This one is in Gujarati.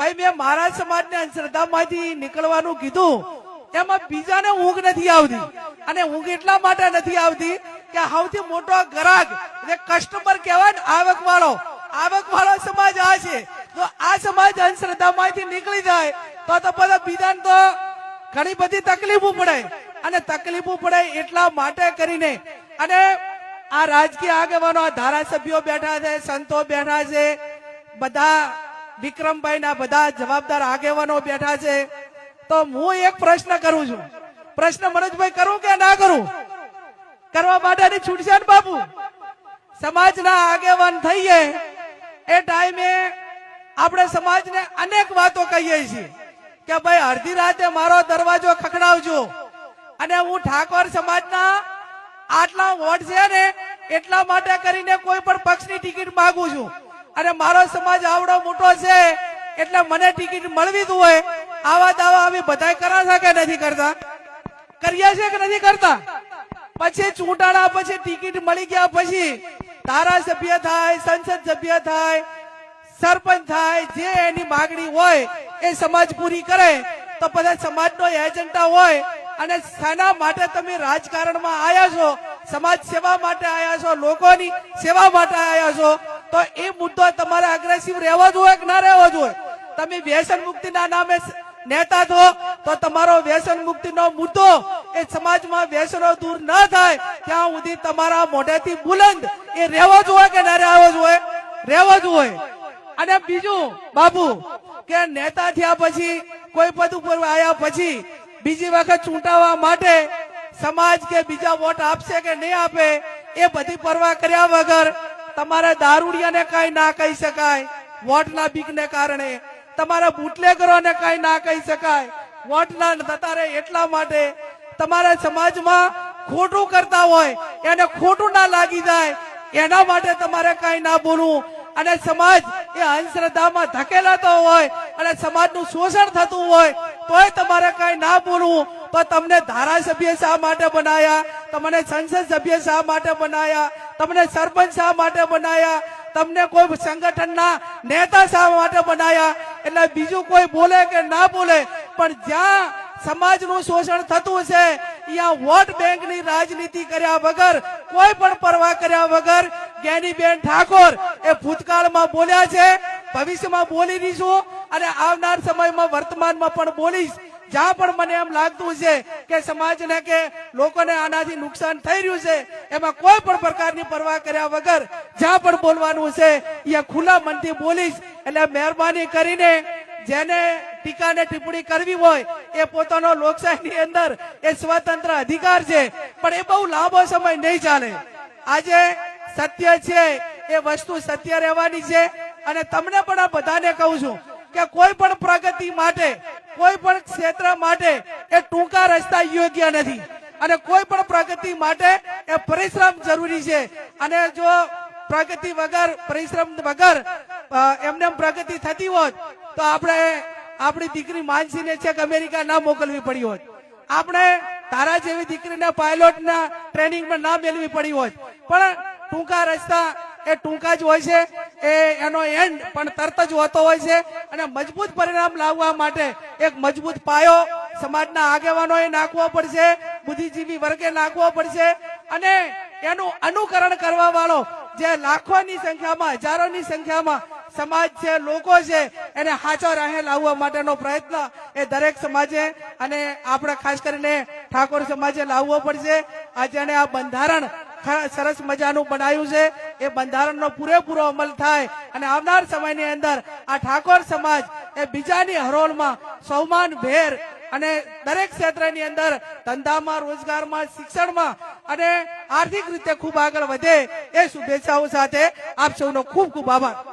ભાઈ, મેં મારા સમાજને અંધશ્રદ્ધામાંથી નીકળવાનું કીધું. એમાં બીજાને ઊંઘ નથી આવતી. અને ઊંઘ એટલા માટે નથી આવતી કે સૌથી મોટો ગ્રાહક જે કસ્ટમર કહેવાય ને આવક વાળો આવક વાળો સમાજ આ છે. તો આ સમાજ અંધશ્રદ્ધામાંથી નીકળી જાય, તો તો બધા બીજાને તો ઘણી બધી તકલીફો પડે. અને તકલીફો પડે એટલા માટે કરીને. અને આ રાજકીય આગેવાનો ધારાસભ્યો બેઠા છે, સંતો બેઠા છે, બધા વિક્રમભાઈ ના બધા જવાબદાર આગેવાનો બેઠા છે. તો હું એક પ્રશ્ન કરું છું. પ્રશ્ન મનોજભાઈ, કરું કે ના કરું? કરવા માટેની છૂટશે ને બાપુ? સમાજના આગેવાન થઈએ એ ટાઈમે આપણે સમાજને અનેક વાતો કહીએ છીએ કે ભાઈ અડધી રાતે મારો દરવાજો ખખડાવજો. અને હું ઠાકોર સમાજના આટલા વોટ છે ને, એટલા માટે કરીને કોઈ પણ પક્ષની ટિકિટ માંગુ છું. અને મારો સમાજ આવડો મોટો છે, એટલે મને ટિકિટ મળવી જ હોય. આવા દાવા અમે બધા કરા છે કે નથી કરતા? કરીએ છે કે નથી કરતા? પછી ચૂંટાણા પછી ટિકિટ મળી ગયા પછી ધારાસભ્ય થાય, સંસદ સભ્ય થાય, સરપંચ થાય, જે એની માગણી હોય એ સમાજ પૂરી કરે, તો બધા સમાજનો એજન્ડા હોય અને શાના માટે તમે રાજકારણમાં આવ્યા છો, સમાજ સેવા માટે આવ્યા છો, લોકોની સેવા માટે આવ્યા છો તો એ મુદ્દો તમારે અગ્રેસિવ રહેવો જોઈએ કે ના રહેવો જોઈએ તમે વ્યસન મુક્તિના નામે નેતા છો, તો તમારો વ્યસન મુક્તિનો મુદ્દો એ સમાજમાં વ્યસનો દૂર ન થાય, ત્યાં સુધી તમારા મોઢેથી બુલંદ. એ રહેવો જોઈએ કે ના રહેવો જોઈએ રહેવો જોઈએ અને બીજું, બાબુ, કે નેતા થયા પછી, કોઈ પદ ઉપર આવ્યા પછી, બીજી વખત ચૂંટાવા માટે સમાજ કે બીજા વોટ આપશે કે નહીં આપે, એ બધી પરવા કર્યા વગર તમારે દારૂડિયાને કઈ ના કહી શકાય, વોટના બીકને કારણે. તમારા બુટલેગરોને કઈ ના કહી શકાય, વોટના થતા રહે એટલા માટે તમારા સમાજમાં ખોટું કરતા હોય, એને ખોટું ના લાગી જાય, એના માટે તમારે કઈ ના બોલવું. અને સમાજ એ અંધશ્રદ્ધામાં ધકેલાતો હોય, અને સમાજનું શોષણ થતું હોય, તોય તમારે કઈ ના બોલવું. તો તમને ધારાસભ્ય શા માટે બનાયા? તમને સંસદ સભ્ય શા માટે બનાયા? તમને સરપંચ શા માટે બનાયા, તમને કોઈ સંગઠનના નેતા શા માટે બનાયા. એટલે બીજું કોઈ બોલે કે ના બોલે, પણ જ્યાં સમાજનું શોષણ થતું છે, ત્યાં વોટ બેંકની રાજનીતિ કર્યા વગર, કોઈ પણ પરવા કર્યા વગર, જ્ઞાનીબેન ઠાકોર એ ભૂતકાળમાં બોલ્યા છે, ભવિષ્યમાં બોલી દઈશું અને આવનાર સમયમાં વર્તમાનમાં પણ બોલીશ. જ્યાં પણ મને એમ લાગતું છે કે સમાજને કે લોકોને આનાથી નુકસાન થઈ રહ્યું છે, એમાં કોઈ પણ પ્રકારની પરવા કર્યા વગર જ્યાં પણ બોલવાનું છે એ ખુલ્લા મનથી બોલીશ, એટલે મહેરબાની કરીને જેને ટીકા ને ટિપ્પણી કરવી હોય, એ પોતાનો લોકશાહીની અંદર એ સ્વતંત્ર અધિકાર છે, પણ એ બહુ લાંબો સમય નહીં ચાલે. આજે સત્ય છે, એ વસ્તુ સત્ય રહેવાની છે, અને તમને પણ આ બધાને કહું છું કે કોઈ પણ પ્રગતિ માટે કોઈ પણ ક્ષેત્ર માટે એ ટૂંકા રસ્તા યોગ્ય નથી. અને કોઈ પણ પ્રગતિ માટે એ પરિશ્રમ જરૂરી છે. અને જો પ્રગતિ વગર, પરિશ્રમ વગર એમને પ્રગતિ થતી હોત, તો આપણે આપણી દીકરી માનસીને છેક અમેરિકા ના મોકલવી પડી હોત. આપણે તારા જેવી દીકરીને પાયલોટના ટ્રેનિંગમાં ના મેળવી પડી હોત. પણ ટૂંકા રસ્તા એ ટૂંકા જ હોય છે, એ એનો એન્ડ પણ તરત જ હોતો હોય છે અને મજબૂત પરિણામ લાવવા માટે એક મજબૂત પાયો સમાજના આગેવાનોએ નાખવો પડશે, બુદ્ધિજીવી વર્ગે નાખવો પડશે અને એનું અનુકરણ કરવા વાળો જે લાખોની સંખ્યામાં, હજારોની સંખ્યામાં સમાજ છે, લોકો છે, એને હાચો રાહે લાવવા માટેનો પ્રયત્ન એ દરેક સમાજે અને આપણે ખાસ કરીને ઠાકોર સમાજે લાવવો પડશે. આજે એને આ બંધારણ સરસ મજાનું બનાવ્યું છે. એ બંધારણનો પૂરેપૂરો અમલ થાય અને આવનાર સમયની અંદર આ ઠાકોર સમાજ એ બીજાની હરોળમાં સૌમાન, ભેર અને દરેક ક્ષેત્રની અંદર ધંધામાં, રોજગારમાં, શિક્ષણમાં અને આર્થિક રીતે ખૂબ આગળ વધે એ શુભેચ્છાઓ સાથે આપ સૌનો ખૂબ ખૂબ આભાર.